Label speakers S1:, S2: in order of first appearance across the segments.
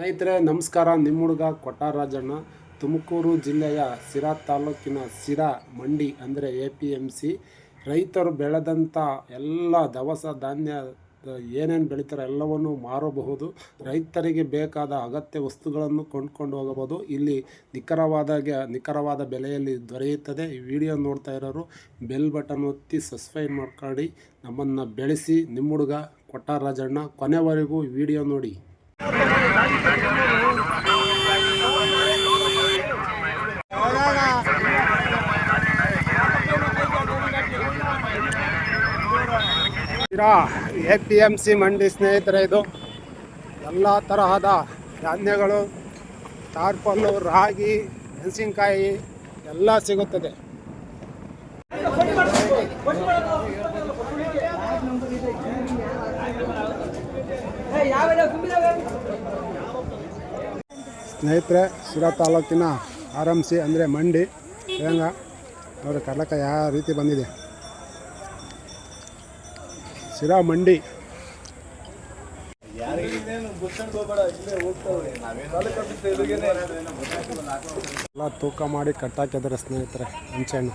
S1: ಸ್ನೇಹಿತರೆ, ನಮಸ್ಕಾರ. ನಿಮ್ಮ ಹುಡುಗ ಕೊಟ್ಟಾರಾಜಣ್ಣ ತುಮಕೂರು ಜಿಲ್ಲೆಯ ಸಿರಾ ತಾಲೂಕಿನ ಸಿರಾ ಮಂಡಿ ಅಂದರೆ ಎ ಪಿ ಎಂ ಸಿ. ರೈತರು ಬೆಳೆದಂಥ ಎಲ್ಲ ದವಸ ಧಾನ್ಯ ಏನೇನು ಬೆಳೀತಾರೆ ಎಲ್ಲವನ್ನು ಮಾರಬಹುದು. ರೈತರಿಗೆ ಬೇಕಾದ ಅಗತ್ಯ ವಸ್ತುಗಳನ್ನು ಕೊಂಡ್ಕೊಂಡು ಹೋಗಬಹುದು. ಇಲ್ಲಿ ನಿಖರವಾದಾಗೆ, ನಿಖರವಾದ ಬೆಲೆಯಲ್ಲಿ ದೊರೆಯುತ್ತದೆ. ಈ ವಿಡಿಯೋ ನೋಡ್ತಾ ಇರೋರು, ಬೆಲ್ ಬಟನ್ ಒತ್ತಿ ಸಬ್ಸ್ಕ್ರೈಬ್ ಮಾಡ್ಕೊಂಡು ನಮ್ಮನ್ನು ಬೆಳೆಸಿ. ನಿಮ್ಮ ಹುಡುಗ ಕೊಟ್ಟಾರಾಜಣ್ಣ ಕೊನೆವರೆಗೂ ವಿಡಿಯೋ ನೋಡಿ. ಎ ಪಿ ಎಂ ಸಿ ಮಂಡಿ ಸ್ನೇಹಿತರೆ, ಇದು ಎಲ್ಲ ತರಹದ ಧಾನ್ಯಗಳು ತಾರ್ಪಲ್ಲು ರಾಗಿ, ಮೆಣಸಿನಕಾಯಿ ಎಲ್ಲ ಸಿಗುತ್ತದೆ. ಸ್ನೇಹಿತರೆ, ಶಿರಾ ತಾಲೂಕಿನ ಆರ್ ಎಂ ಸಿ ಅಂದರೆ ಮಂಡಿ ಶೇಂಗಾ ನೋಡಿ ಕಡಲಕ ಯಾವ ರೀತಿ ಬಂದಿದೆ. ಶಿರಾ ಮಂಡಿ. ಎಲ್ಲ ತೂಕ ಮಾಡಿ ಕಟ್ಟಾಕಿದ್ದಾರೆ ಸ್ನೇಹಿತರೆ ಹುಂಚೆಹಣ್ಣು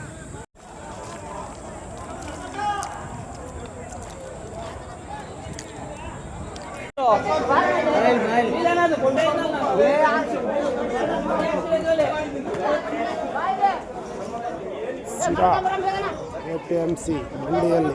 S1: Sira A P M C ಮಂಡಿಯಲ್ಲಿ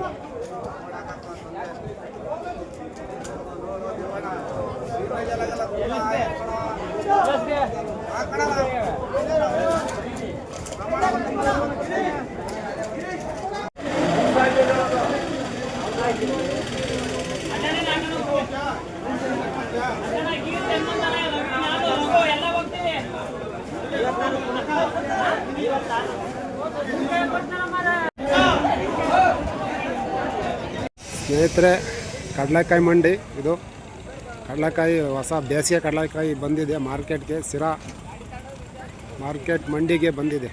S1: ಸ್ನೇಹಿತರೆ ಕಡಲೆಕಾಯಿ ಮಂಡಿ ಇದು. ಕಡಲೆಕಾಯಿ ಹೊಸ ಬೇಸಿಗೆ ಕಡಲೆಕಾಯಿ ಬಂದಿದೆ ಮಾರ್ಕೆಟ್ಗೆ ಸಿರಾ ಮಾರ್ಕೆಟ್ ಮಂಡಿಗೆ ಬಂದಿದೆ.